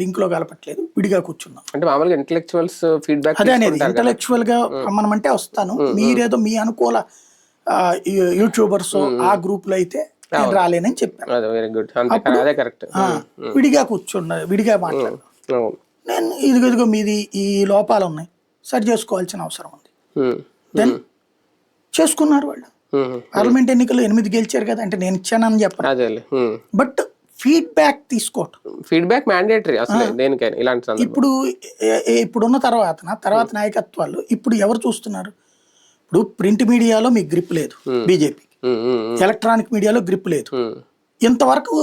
లింక్లో కలపట్లేదు విడిగా కూర్చున్నాం. అంటే మామూలుగా ఇంటలెక్చువల్స్ ఫీడ్బ్యాక్ అదే అనేది ఇంటలెక్చువల్గా రమ్మనమంటే వస్తాను. మీరేదో మీ అనుకూల యూట్యూబర్స్ ఆ గ్రూప్లో అయితే నేను రాలేనని చెప్పాను. వెరీ గుడ్ అదే కరెక్ట్ విడిగా కూర్చుండ విడిగా మాట్లాడు. నేను ఇదిగో ఇదిగో మీది ఈ లోపాలు ఉన్నాయి. సరి చేసుకోవాల్సిన అవసరం ఉంది. దెన్ చేసుకున్నారు వాళ్ళు. పార్లమెంట్ ఎన్నికల్లో ఎనిమిది గెలిచారు కదా అంటే నేను ఇచ్చానని చెప్పను బట్ ఫీడ్బ్యాక్ తీసుకోవటం. ఫీడ్బ్యాక్ మ్యాండేటరీ అసలు దేనికైనా ఇలాంటి ఇప్పుడు ఇప్పుడున్న తర్వాత తర్వాత నాయకత్వాలు ఇప్పుడు ఎవరు చూస్తున్నారు? ఇప్పుడు ప్రింట్ మీడియాలో మీకు గ్రిప్ లేదు బీజేపీ ఎలక్ట్రానిక్ మీడియాలో గ్రిప్ లేదు. ఇంతవరకు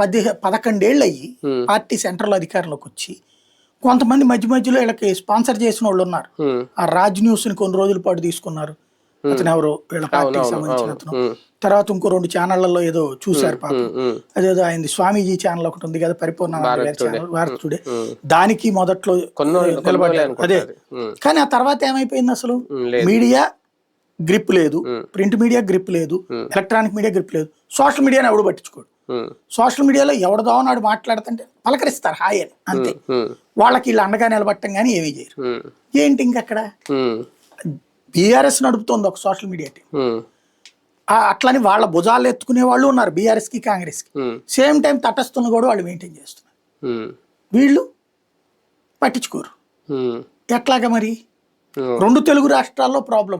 పది పదకొండేళ్ళు అయ్యి పార్టీ సెంట్రల్ అధికారంలోకి వచ్చి కొంతమంది మధ్య మధ్యలో వీళ్ళకి స్పాన్సర్ చేసిన వాళ్ళు ఉన్నారు ఆ రాజ్ న్యూస్ని కొన్ని రోజుల పాటు తీసుకున్నారు. అతను ఎవరు వీళ్ళ పార్టీకి సంబంధించిన అతను. తర్వాత ఇంకో రెండు ఛానళ్ళలో ఏదో చూశారు పాపం. అదేదో అయింది. స్వామీజీ ఛానల్ ఒకటి ఉంది కదా పరిపూర్ణ ఛానల్ టుడే దానికి మొదట్లో నిలబడ్డారు. అదే. కానీ ఆ తర్వాత ఏమైపోయింది అసలు? మీడియా గ్రిప్ లేదు. ప్రింట్ మీడియా గ్రిప్ లేదు. ఎలక్ట్రానిక్ మీడియా గ్రిప్ లేదు. సోషల్ మీడియాని ఎవడు పట్టించుకోడు. సోషల్ మీడియాలో ఎవడదో నాడు మాట్లాడుతుంటే పలకరిస్తారు హాయ్ అని అంతే. వాళ్ళకి వీళ్ళు అండగా నిలబట్టం కానీ ఏమీ చేయరు. ఏంటి ఇంకక్కడ? బీఆర్ఎస్ నడుపుతోంది ఒక సోషల్ మీడియా టీం. అట్లని వాళ్ళ భుజాలు ఎత్తుకునే వాళ్ళు ఉన్నారు బీఆర్ఎస్కి కాంగ్రెస్కి సేమ్ టైం తటస్థులను కూడా వాళ్ళు మెయింటైన్ చేస్తున్నారు. వీళ్ళు పట్టించుకోరు. ఎట్లాగా మరి? రెండు తెలుగు రాష్ట్రాల్లో ప్రాబ్లం.